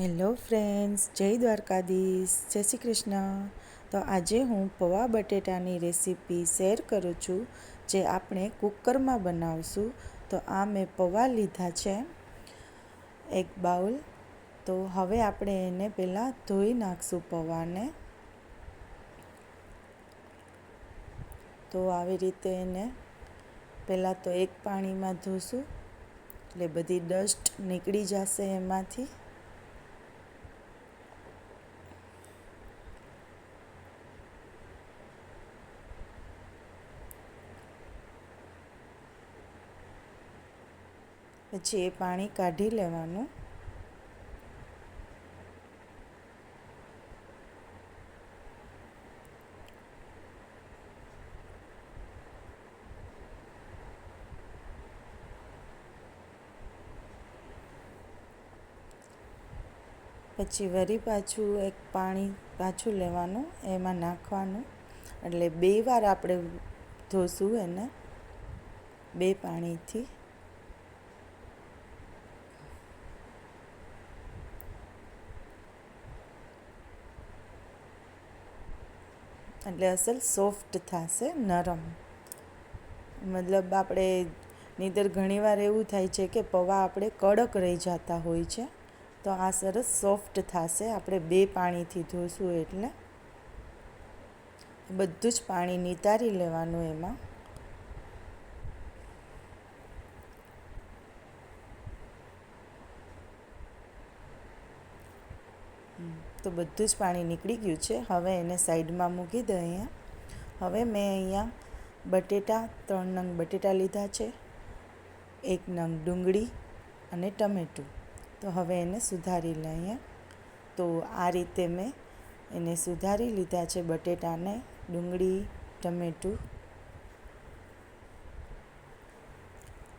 Hello friends, જય દ્વારકાધીશ, જય શ્રી કૃષ્ણ. તો આજે હું પૌવા બટેટાની રેસીપી શેર કરું છું, જે આપણે કુકરમાં બનાવશું. તો આ મેં પૌવા લીધા છે, એક બાઉલ. તો હવે આપણે એને પહેલાં ધોઈ નાખશું પૌવાને. તો આવી રીતે એને પહેલાં તો એક પાણીમાં ધોશું, એટલે બધી ડસ્ટ નીકળી જશે એમાંથી. પછી એ પાણી કાઢી લેવાનું. પછી વરી પાછું એક પાણી પાછું લેવાનું, એમાં નાખવાનું. એટલે બે વાર આપણે ધોશું એને, બે પાણીથી. એટલે અસલ સોફ્ટ થશે, નરમ. મતલબ આપણે નીતર ઘણીવાર એવું થાય છે કે પૌવા આપણે કડક રહી જતા હોય છે, તો આ સરસ સોફ્ટ થશે. આપણે બે પાણીથી ધોશું એટલે બધું જ પાણી નિતારી લેવાનું એમાં. તો બધું જ પાણી નીકળી ગયું છે. હવે એને સાઈડમાં મૂકી દઈએ અહીંયા. હવે મેં અહીંયા બટેટા, ત્રણ નંગ બટેટા લીધા છે, એક નંગ ડુંગળી અને ટમેટું. તો હવે એને સુધારી લઈએ તો આ રીતે મેં એને સુધારી લીધા છે બટેટાને, ડુંગળી, ટમેટું.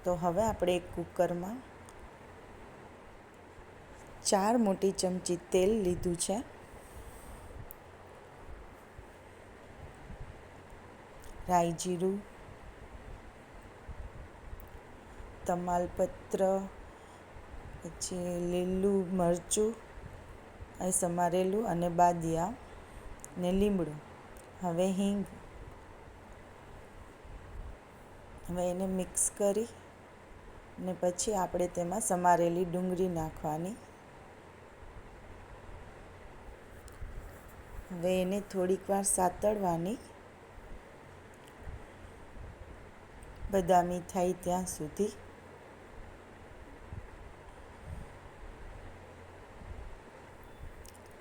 તો હવે આપણે એક કુકરમાં ચાર મોટી ચમચી તેલ લીધું છે. રાઈ જીરું, તમાલપત્ર, પછી લીલું મરચું, અહીં સમારેલું અને બાદિયા ને લીમડું. હવે હિંગ. હવે એને મિક્સ કરી ને પછી આપણે તેમાં સમારેલી ડુંગળી નાખવાની. હવે એને થોડીક વાર સાતળવાની. બદામી થાય ત્યાં સુધી.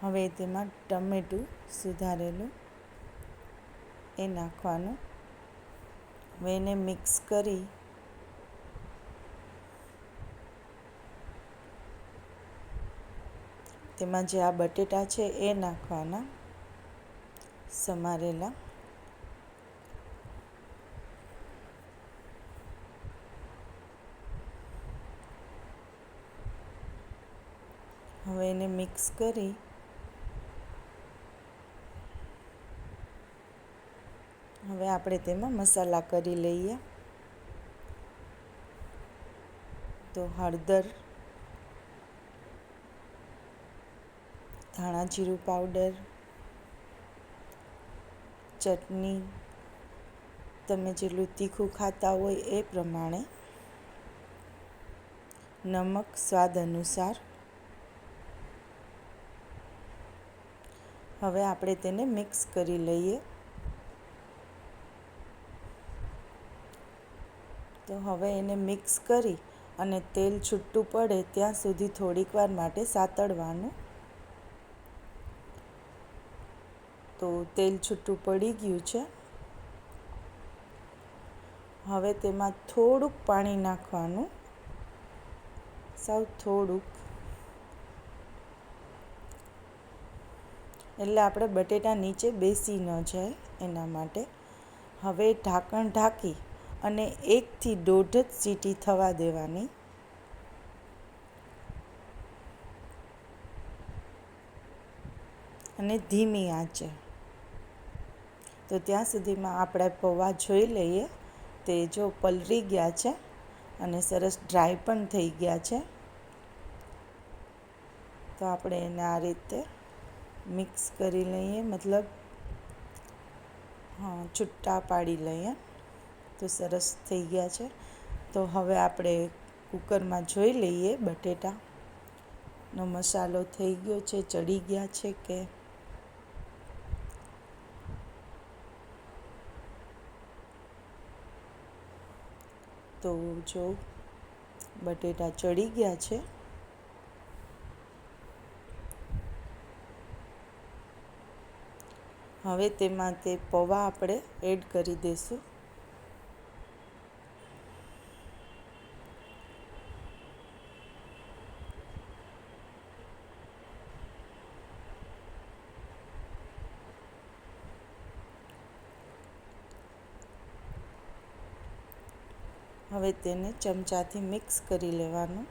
હવે તેમાં ટમેટું સુધારેલું. એ નાખવાનું. હવે એને મિક્સ કરી. તેમાં જે આ બટેટા છે એ નાખવાના. સમારેલા. હવે એને મિક્સ કરી હવે આપણે તેમાં મસાલા કરી લઈએ. તો હળદર, ધાણા જીરું પાવડર ચટણી તમે જેટલું તીખું ખાતા હોય એ પ્રમાણે નમક સ્વાદ અનુસાર. હવે આપણે તેને મિક્સ કરી લઈએ. તો હવે એને મિક્સ કરી અને તેલ છૂટું પડે ત્યાં સુધી થોડીક વાર માટે સાતળવાનું તો તેલ છૂટું પડી ગયું છે. હવે તેમાં થોડુંક પાણી નાખવાનું. સાવ થોડુંક. એટલે આપણે બટેટા નીચે બેસી ન જાય એના માટે. હવે ઢાંકણ ઢાંકી અને એકથી દોઢ જ સીટી થવા દેવાની. અને ધીમી આંચે. તો ત્યાં સુધીમાં આપણે પૌવા જોઈ લઈએ. તે જો પલરી ગયા છે અને સરસ ડ્રાય પણ થઈ ગયા છે. તો આપણે એને આ રીતે મિક્સ કરી લઈએ, મતલબ, હા છૂટા પાડી લઈએ. તો સરસ થઈ ગયા છે. તો હવે આપણે કુકરમાં જોઈ લઈએ બટેટાનો મસાલો થઈ ગયો છે, ચડી ગયા છે કે તો જો બટેટા ચડી ગયા છે. હવે તેમાં તે પૌવા આપણે એડ કરી દઈશું. હવે તેને ચમચાથી મિક્સ કરી લેવાનું.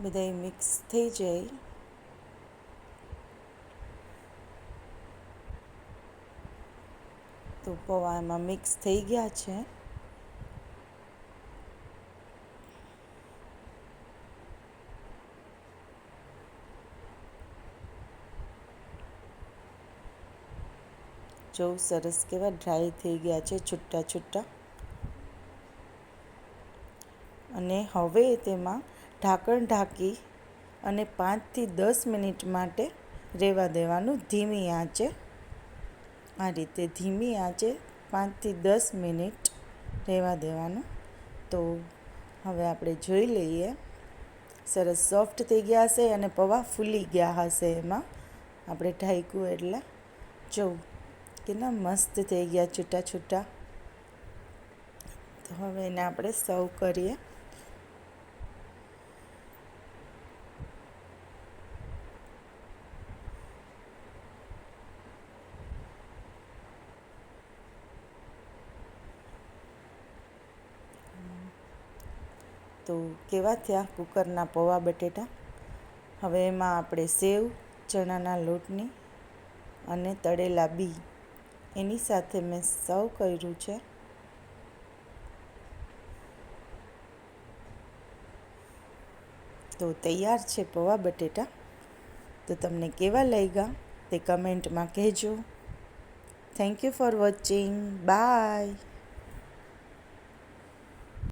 બધાય મિક્સ થઈ જાય. તો પૌવા એમાં મિક્સ થઈ ગયા છે. જો સરસ કેવા ડ્રાય થઈ ગયા છે, છૂટા છૂટા. અને હવે તેમાં ઢાંકણ ઢાંકી અને પાંચથી દસ મિનિટ માટે રહેવા દેવાનું ધીમી આંચે. આ રીતે ધીમી આંચે પાંચથી દસ મિનિટ રહેવા દેવાનું. તો હવે આપણે જોઈ લઈએ. સરસ સોફ્ટ થઈ ગયા હશે અને પૌવા ફૂલી ગયા હશે એમાં. આપણે ઢાંક્યું એટલે. જો, કેટલા મસ્ત થઈ ગયા છૂટા છૂટા. તો હવે એને આપણે સર્વ કરીએ. તો કેવા થયા કુકરના પૌવા બટેટા? હવે એમાં આપણે સેવ, ચણાના લોટની અને તળેલા બી. એની સાથે મેં સર્વ કર્યું છે. તો તૈયાર છે પૌવા બટેટા. તો તમને કેવા લાગ્યા તે કમેન્ટમાં કહેજો. Thank you for watching bye